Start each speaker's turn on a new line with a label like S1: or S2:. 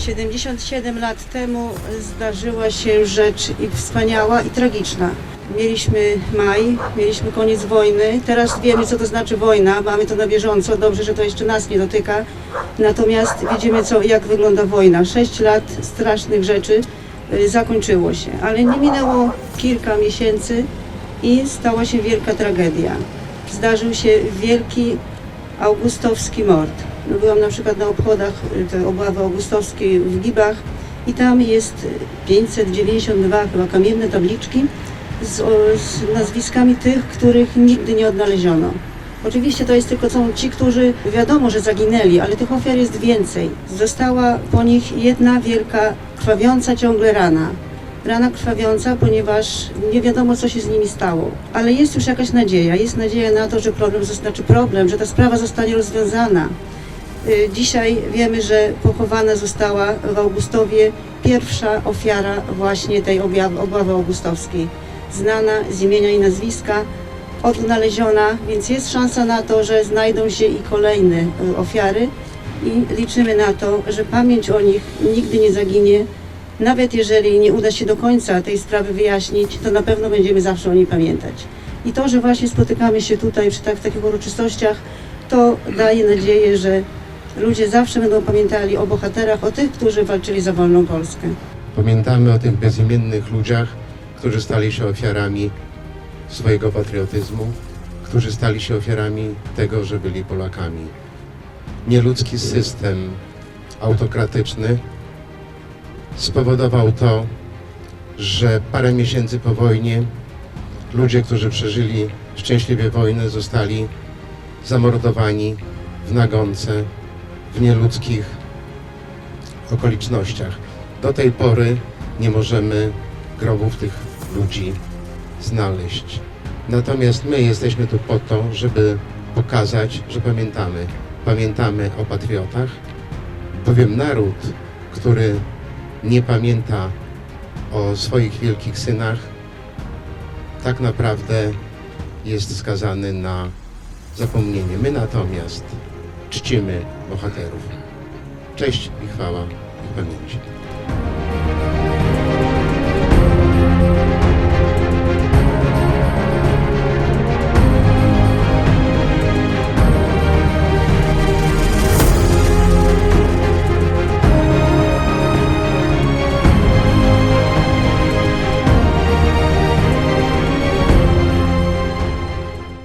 S1: 77 lat temu zdarzyła się rzecz i wspaniała i tragiczna. Mieliśmy maj, mieliśmy koniec wojny. Teraz wiemy, co to znaczy wojna. Mamy to na bieżąco. Dobrze, że to jeszcze nas nie dotyka. Natomiast widzimy, co, jak wygląda wojna. Sześć lat strasznych rzeczy y, zakończyło się, ale nie minęło kilka miesięcy i stała się wielka tragedia. Zdarzył się wielki augustowski mord. No, Byłam na przykład na obchodach y, obławy augustowskiej w Gibach i tam jest 592 chyba kamienne tabliczki z, z nazwiskami tych, których nigdy nie odnaleziono. Oczywiście to jest tylko są ci, którzy wiadomo, że zaginęli, ale tych ofiar jest więcej. Została po nich jedna wielka, krwawiąca ciągle rana. Rana krwawiąca, ponieważ nie wiadomo, co się z nimi stało. Ale jest już jakaś nadzieja. Jest nadzieja na to, że problem, znaczy problem, że ta sprawa zostanie rozwiązana. Y, Dzisiaj wiemy, że pochowana została w Augustowie pierwsza ofiara właśnie tej obławy augustowskiej. Znana z imienia i nazwiska, odnaleziona, więc jest szansa na to, że znajdą się i kolejne y, ofiary i liczymy na to, że pamięć o nich nigdy nie zaginie. Nawet jeżeli nie uda się do końca tej sprawy wyjaśnić, to na pewno będziemy zawsze o niej pamiętać. I to, że właśnie spotykamy się tutaj przy tak, takich uroczystościach, to daje nadzieję, że ludzie zawsze będą pamiętali o bohaterach, o tych, którzy walczyli za wolną Polskę.
S2: Pamiętamy o tych bezimiennych ludziach, którzy stali się ofiarami swojego patriotyzmu, którzy stali się ofiarami tego, że byli Polakami. Nieludzki system autokratyczny spowodował to, że parę miesięcy po wojnie ludzie, którzy przeżyli szczęśliwie wojnę, zostali zamordowani w nagonce, w nieludzkich okolicznościach. Do tej pory nie możemy grobów tych ludzi znaleźć. Natomiast my jesteśmy tu po to, żeby pokazać, że pamiętamy. Pamiętamy o patriotach, bowiem naród, który nie pamięta o swoich wielkich synach, tak naprawdę jest skazany na zapomnienie. My natomiast czcimy bohaterów. Cześć i chwała ich pamięci.